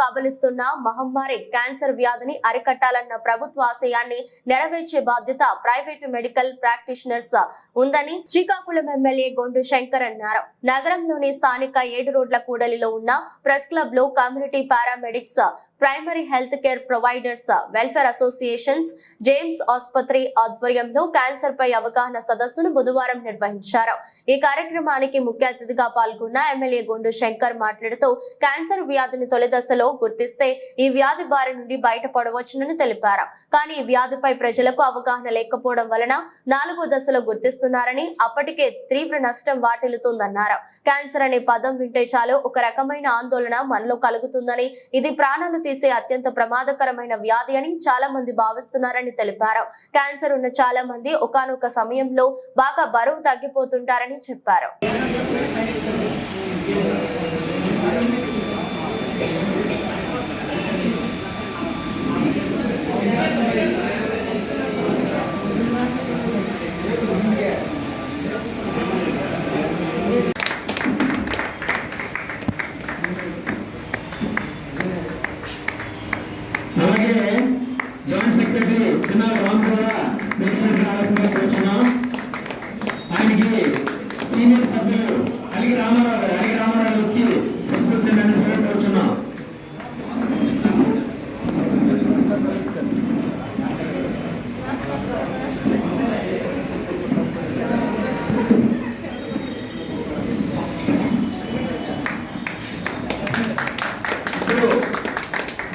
కబలిస్తున్న మహమ్మారి క్యాన్సర్ వ్యాధిని అరికట్టాలన్న ప్రభుత్వ ఆశయాన్ని నెరవేర్చే బాధ్యత ప్రైవేటు మెడికల్ ప్రాక్టీషనర్స్ ఉందని శ్రీకాకుళం ఎమ్మెల్యే గొండు శంకర్ అన్నారు. నగరంలోని స్థానిక ఏడు రోడ్ల కూడలిలో ఉన్న ప్రెస్ క్లబ్లో community paramedics primary health care providers welfare associations James ఆసుపత్రి ఆధ్వర్యంలో క్యాన్సర్ పై అవగాహన సదస్సును బుధవారం నిర్వహించారు. ఈ కార్యక్రమానికి ముఖ్య అతిథిగా పాల్గొన్న ఎమ్మెల్యే గొండు శంకర్ మాట్లాడుతూ క్యాన్సర్ వ్యాధిని తొలి దశలో గుర్తిస్తే ఈ వ్యాధి బారి నుండి బయటపడవచ్చునని తెలిపారు. కానీ ఈ వ్యాధిపై ప్రజలకు అవగాహన లేకపోవడం వలన నాలుగో దశలో గుర్తిస్తున్నారని అప్పటికే తీవ్ర నష్టం వాటిల్లుతుందన్నారు. క్యాన్సర్ అనే పదం వింటే చాలు ఒక రకమైన ఆందోళన మనలో కలుగుతుందని ఇది ప్రాణాలు తీసే అత్యంత ప్రమాదకరమైన వ్యాధి అని చాలా మంది భావిస్తున్నారని తెలిపారు. క్యాన్సర్ ఉన్న చాలా మంది ఒకానొక సమయంలో బాగా బరువు తగ్గిపోతుంటారని చెప్పారు.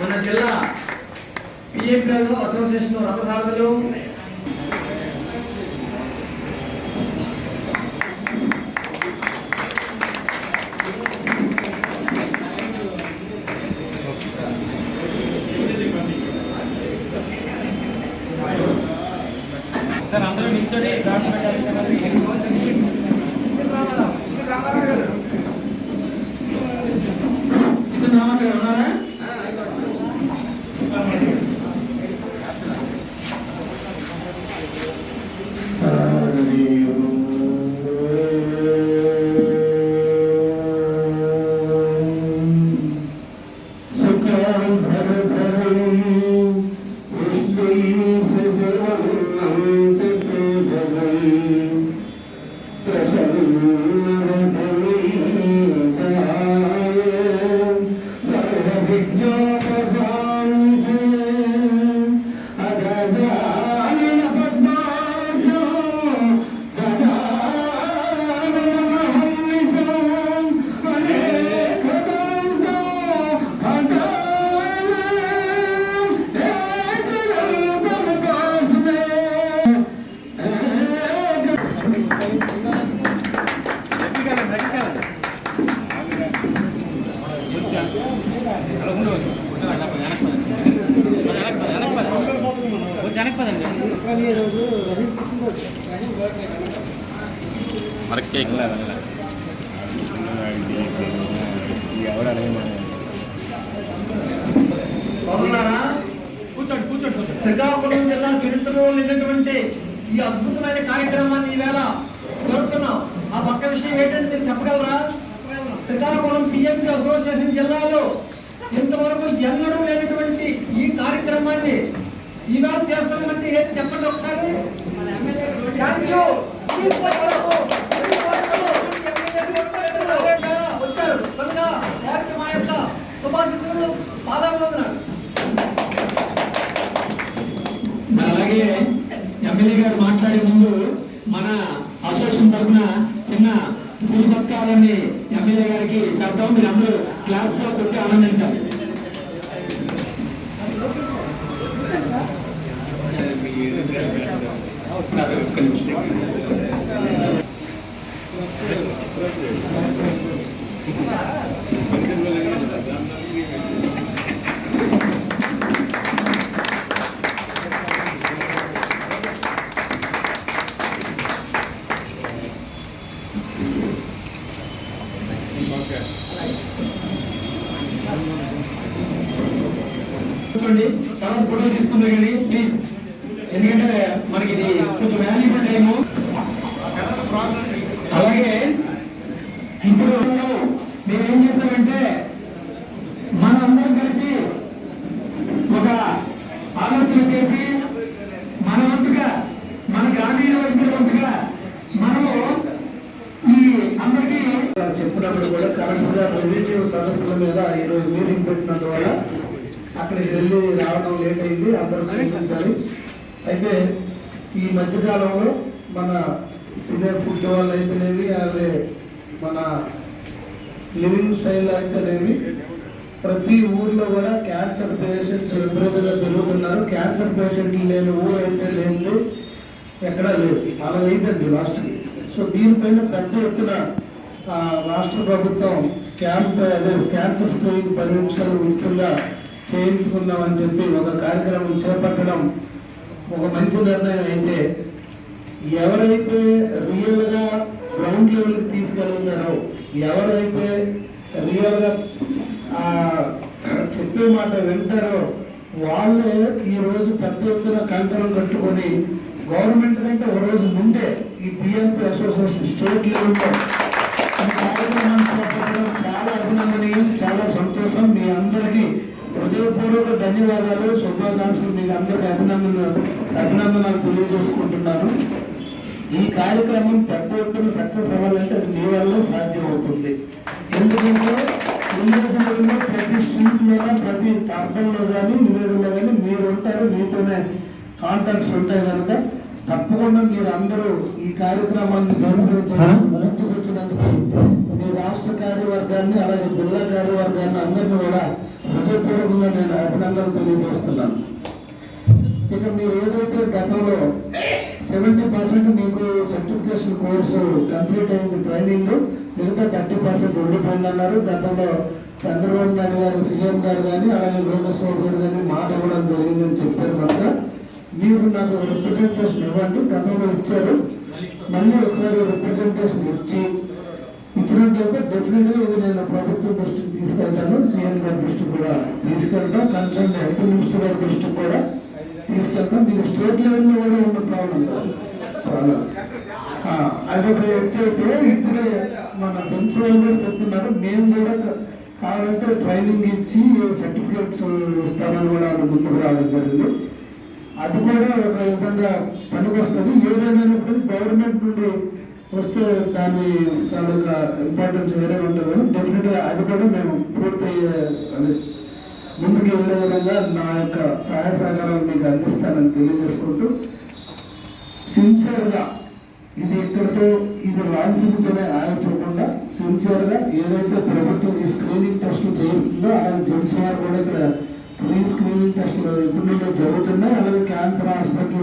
మన జిల్లా పిఎంలో అసోసియేషన్ రథసారథులు. సార్ అందరూ నిల్చొని డాక్టర్ పెట్టాలి కిషన్ రామన్ గారు కూర్చోండి కూర్చోండి శ్రీకాకుళం జిల్లా చరిత్రలో లేనటువంటి ఈ అద్భుతమైన కార్యక్రమాన్ని ఈవేళ జరుపుతున్నాం. ఆ పక్క విషయం ఏంటంటే మీరు చెప్పగలరా? శ్రీకాకుళం పిఎంపి అసోసియేషన్ జిల్లాలో ఇంతవరకు ఎన్నడూ లేనటువంటి ఈ కార్యక్రమాన్ని ఈవేళ చేస్తామంటే ఏది చెప్పండి ఒకసారి? Thank you. వచ్చారు. మా యొక్క శుభాశిస్సులు పాదాభివందనాలు. అలాగే ఎమ్మెల్యే గారు మాట్లాడే ముందు మన అసోసియేషన్ తరఫున చిన్న సిరి సత్కారాన్ని ఎమ్మెల్యే గారికి చేద్దాం. మీరు అందరూ క్లాప్స్లో కొట్టి ఆనందించాలి. కూర్చోండి తర్వాత ఫోటో తీసుకుంటారు కానీ ప్లీజ్ ఎందుకంటే మనకి ఇది కొంచెం వాల్యుబుల్ టైము అలాగే ఇప్పుడు మేమేం చేసామంటే మనందరం కలిపి ఒక ఆలోచన చేసి మన వంతుగా మన గ్రామీణ వైద్యుల వంతుగా మనము ఈ అందరికీ చెప్పినప్పుడు కూడా కరెక్ట్గా రెవెన్యూ సదస్సుల మీద ఈరోజు మీటింగ్ పెట్టినందువల్ల అక్కడికి వెళ్ళి రావడం లేట్ అయింది అందరూ క్షమించాలి. అయితే ఈ మధ్యకాలంలో మన ఇదే ఫుడ్ వాళ్ళు అయితేనేవి అలాగే మన లివింగ్ స్టైల్ అయితేనేవి ప్రతి ఊర్లో కూడా క్యాన్సర్ పేషెంట్స్ విపరీతంగా పెరుగుతున్నారు క్యాన్సర్ పేషెంట్లు లేని ఊరు అయితే లేదు ఎక్కడా లేదు. అలా అయిందండి లాస్ట్కి సో దీనిపైన పెద్ద ఎత్తున రాష్ట్ర ప్రభుత్వం క్యాంప్ అదే క్యాన్సర్ స్క్రీనింగ్ పది నిమిషాలు ఉచితంగా చేయించుకుందామని చెప్పి ఒక కార్యక్రమం చేపట్టడం ఒక మంచి నిర్ణయం అయితే ఎవరైతే రియల్గా గ్రౌండ్ లెవెల్కి తీసుకెళ్తున్నారో ఎవరైతే రియల్గా చెప్పే మాట వింటారో వాళ్ళే ఈ రోజు పెద్ద ఎత్తున కంకణం కట్టుకొని గవర్నమెంట్ కంటే ఒక రోజు ముందే ఈ బిఎంపీ అసోసియేషన్ స్టేట్ లెవెల్లో ఈ కార్యక్రమాన్ని చేపట్టడం చాలా అభినందనీయం చాలా సంతోషం. మీ అందరికీ హృదయపూర్వక ధన్యవాదాలు శుభాకాంక్షలు. మీకు అందరికీ అభినందన అభినందనలు తెలియజేసుకుంటున్నాను. ఈ కార్యక్రమం పెద్ద ఎత్తున సక్సెస్ అవ్వాలంటే అది మీ వల్ల సాధ్యం అవుతుంది ఎందుకంటే ఇండివిజువల్లో ప్రతి స్ట్రీట్లో ప్రతి అర్థంలో కానీ విలేజ్లో కానీ మీరు ఉంటారు మీతోనే కాంటాక్ట్స్ ఉంటాయి కనుక తప్పకుండా మీరు అందరూ ఈ కార్యక్రమాన్ని జరుపుకోవడానికి మీ రాష్ట్ర కార్యవర్గాన్ని అలాగే జిల్లా కార్యవర్గాన్ని అందరినీ కూడా హృదయపూర్వకంగా నేను అభినందనలు తెలియజేస్తున్నాను. ఇక మీరు ఏదైతే గతంలో సెవెంటీ పర్సెంట్ మీకు సర్టిఫికేషన్ కోర్సు కంప్లీట్ అయింది ట్రైనింగ్ మిగతా థర్టీ పర్సెంట్ ఉండిపోయింది అన్నారు గతంలో చంద్రబాబు నాయుడు గారు సీఎం గారు కానీ అలాగే లోకేశ్వర గారు కానీ మాట ఇవ్వడం జరిగిందని చెప్పారు కనుక మీరు నాకు రిప్రజెంటేషన్ ఇవ్వండి. గతంలో ఇచ్చారు. మళ్ళీ ఒకసారి రిప్రజెంటేషన్ ఇచ్చి ఇచ్చినట్లయితే డెఫినెట్గా ఇది నేను ప్రభుత్వ దృష్టికి తీసుకెళ్తాను. సీఎం గారి దృష్టికి కూడా తీసుకెళ్తాం కన్సర్న్ హెల్త్ మినిస్టర్ గారి దృష్టికి కూడా తీసుకెళ్తాం మీరు స్టేట్ లెవెల్లో కూడా ఉన్న ప్రాబ్లం చాలా. సో అలా ఆ, అదొక ఎత్తు అయితే ఇప్పుడే మన జెంట్స్ వాళ్ళు కూడా చెప్తున్నారు. మేము కూడా కావాలంటే ట్రైనింగ్ ఇచ్చి సర్టిఫికేట్స్ ఇస్తామని కూడా ముందుకు రావడం జరిగింది. అది కూడా ఒక విధంగా పనికొస్తుంది. ఏదేమైనప్పుడు గవర్నమెంట్ నుండి వస్తే దాని తాలూకా ఇంపార్టెన్స్ వేరే ఉంటుంది. డెఫినెట్గా అది కూడా మేము పూర్తి అది ముందుకు వెళ్ళే విధంగా నా యొక్క సహాయ సహకారాలు మీకు అందిస్తానని తెలియజేసుకుంటూ సిన్సియర్గా ఇది ఎక్కడితో ఇది లాంఛింగ్తోనే ఆగిపోకుండా సిన్సియర్గా ఏదైతే ప్రభుత్వం ఈ స్క్రీనింగ్ టెస్టులు చేస్తుందో అలాగే జెంట్స్ వారు కూడా ఇక్కడ ప్రీ స్క్రీనింగ్ టెస్టులు ఎప్పుడు జరుగుతున్నాయి. అలాగే క్యాన్సర్ హాస్పిటల్